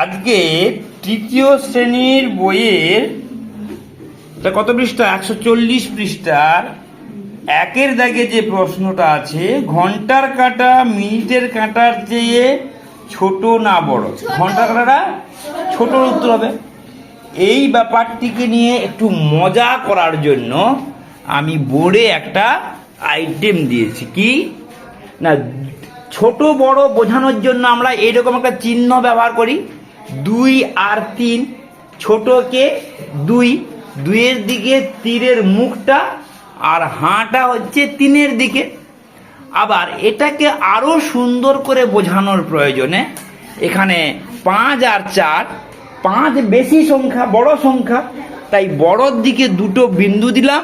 আজকে তৃতীয় শ্রেণির বইয়ের এটা কত পৃষ্ঠা? একশো চল্লিশ পৃষ্ঠার একের দাগে যে প্রশ্নটা আছে ঘণ্টার কাঁটা মিনিটের কাঁটার চেয়ে ছোট না বড়? ঘণ্টার কাঁটাটা? ছোট উত্তর হবে। এই ব্যাপারটিকে নিয়ে একটু মজা করার জন্য আমি বোর্ডে একটা আইটেম দিয়েছি। কি? না ছোট বড় বোঝানোর জন্য আমরা এইরকম একটা চিহ্ন ব্যবহার করি। দুই আর তিন, ছোটকে দুই, দুইয়ের দিকে তীরের মুখটা আর হাঁটা হচ্ছে তিনের দিকে। আবার এটাকে আরও সুন্দর করে বোঝানোর প্রয়োজনে এখানে পাঁচ আর চার, পাঁচ বেশি সংখ্যা, বড় সংখ্যা, তাই বড়র দিকে দুটো বিন্দু দিলাম,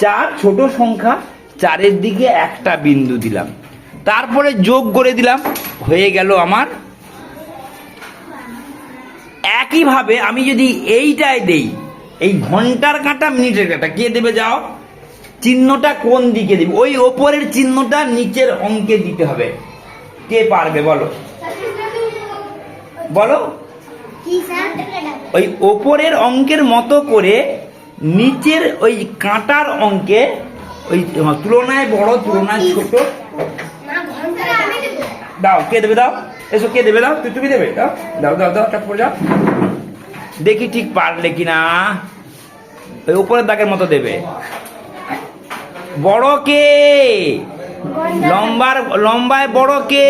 চার ছোট সংখ্যা, চারের দিকে একটা বিন্দু দিলাম। তারপরে যোগ করে দিলাম, হয়ে গেল আমার একইভাবে আমি যদি এইটাই দেই এই ঘণ্টার কাঁটা মিনিটের কাঁটা কে দেবে যাও? চিহ্নটা কোন দিকে দিবে? ওই ওপরের চিহ্নটা নিচের অঙ্কে দিতে হবে। কে পারবে বলো? বলো? ওই ওপরের অঙ্কের মতো করে নিচের ওই কাঁটার অঙ্কে ওই তুলনায় বড় তুলনায় ছোট। দাও কে দেবে দাও? এসো কে দেবে দাও? তুই তুমি দেবে, দাও। দাও দাও দাও করে যাও। দেখি ঠিক পারলে কিনা ওই উপরের দাগের মতো দেবে। বড় কে? লম্বার, লম্বায় বড় কে?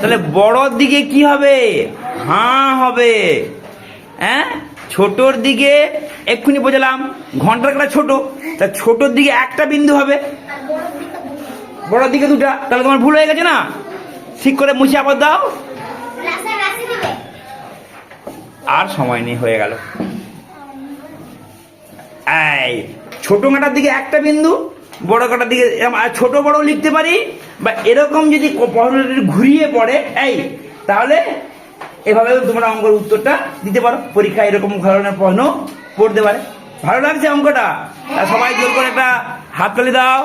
তাহলে বড়র দিকে কি হবে? হাঁ হবে। হ্যাঁ? ছোটর দিকে এক্ষুনি বোঝালাম। ঘণ্টার কাটা ছোট। তা ছোটর দিকে একটা বিন্দু হবে। বড়র দিকে দুটা। তাহলে তোমার ভুল হয়ে গেছে না? ঠিক করে মুছে আবার দাও। আর সময় নেই হয়ে গেল। এই ছোট কাটার দিকে একটা বিন্দু বড় কাটার দিকে ছোট বড় লিখতে পারি? বা এরকম যদি ঘুরিয়ে পড়ে এই তাহলে এভাবে তোমরা অঙ্কের উত্তরটা দিতে পারো। পরীক্ষা এরকম ধরনের প্রশ্ন পড়তে পারে। ভালো লাগছে অঙ্কটা? সবাই জোর করে একটা হাততালি দাও।